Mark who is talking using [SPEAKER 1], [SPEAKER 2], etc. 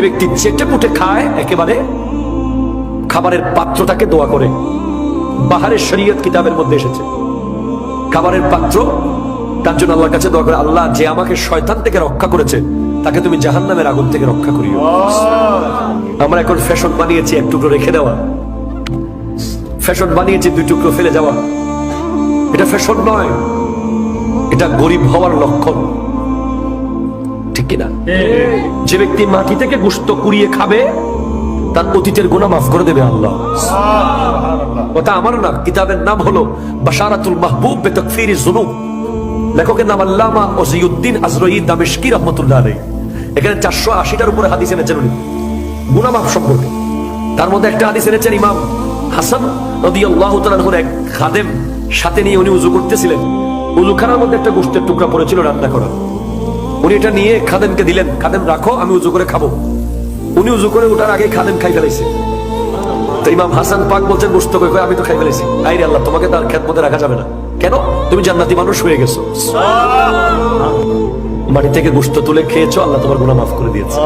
[SPEAKER 1] যে ব্যক্তি চেটে পুটে খায়, একেবারে খাবারের পাত্রটাকে দোয়া করে। বাহারের শরীয়ত কিতাবের মধ্যে এসেছে। খাবারের পাত্র, তার জন্য আল্লাহর কাছে দোয়া করে, আল্লাহ, যে আমাকে শয়তান থেকে রক্ষা করেছে, তাকে তুমি জাহান্নামের আগুন থেকে রক্ষা করিও। আমরা এখন ফ্যাশন বানিয়েছি এক টুকরো রেখে দেওয়া। ফ্যাশন বানিয়েছি দুই টুকরো ফেলে যাওয়া। এটা ফ্যাশন নয়, এটা গরিব হওয়ার লক্ষণ। ঠিক কিনা? যে ব্যক্তি মাটি থেকে গোস্ত কুড়িয়ে খাবে, তার অতীতের গুণা মাফ করে দেবে আল্লাহ। ওটা আমার না, কিতাবের নাম হলো বাশারাতুল মাহবুব বে তাকফিরি যুনুব লেখকের নাম আল্লামা ওসিউদ্দিন আজরই দামেশকি রহমতুল্লাহ আলাইহি। এখানে চারশো আশিটার উপরে হাদিস এনেছেন উনি। গুণা মাফ সম্পর্কে। তার মধ্যে একটা হাদিস এনেছেন ইমাম হাসান রাদিয়াল্লাহু তাআলার এক খাদেম। সাথে নিয়ে উনি উজু করতেছিলেন। উজুখানার মধ্যে একটা গোষ্ঠের টুকরা পড়েছিল রান্না করা। উনি এটা নিয়ে খাদেমকে দিলেন খাদেম রাখো আমি উজু করে খাব। উনি উজু করে ওঠার আগে খাদেম খাই ফেলাইছে। তো ইমাম হাসান পাক বলছেন বুঝতে কই আমি তো খাই ফেলেছি আইরে আল্লাহ তোমাকে তার খেত মধ্যে রাখা যাবে না। কেন? তুমি জান্নাতি মানুষ হয়ে গেছো। মাটি থেকে গুস্ত তুলে খেয়েছো আল্লাহ তোমার গুণা মাফ করে দিয়েছে।